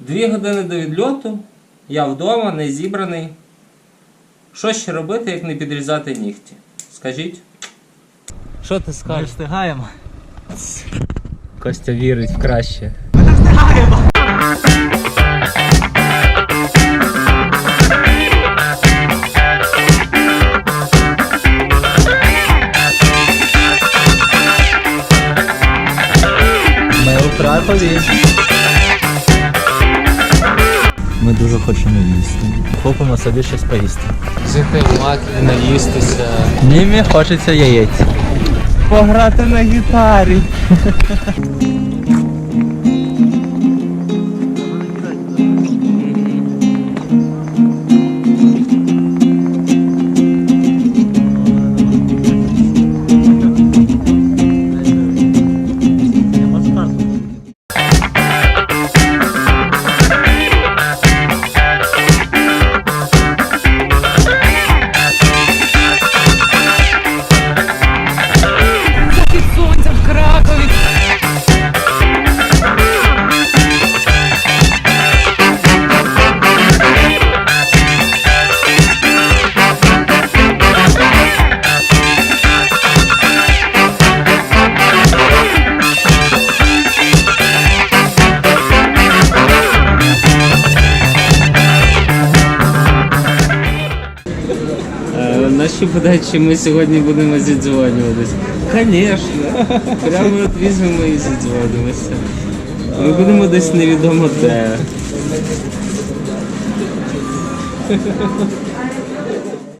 Дві години до відльоту, я вдома, не зібраний. Що ще робити, як не підрізати нігті? Скажіть? Що ти Ми скажеш? встигаємо. Костя вірить в краще. Ми у Кракові. Дуже хочемо їсти. Купимо собі щось поїсти. Жити в макі, наїстися. Німі хочеться яєць. Пограти на гітарі. Наші подачі ми сьогодні будемо зідзвонюватись. Звісно. Прямо от візьмемо і зідзвонимося. Ми будемо десь невідомо де.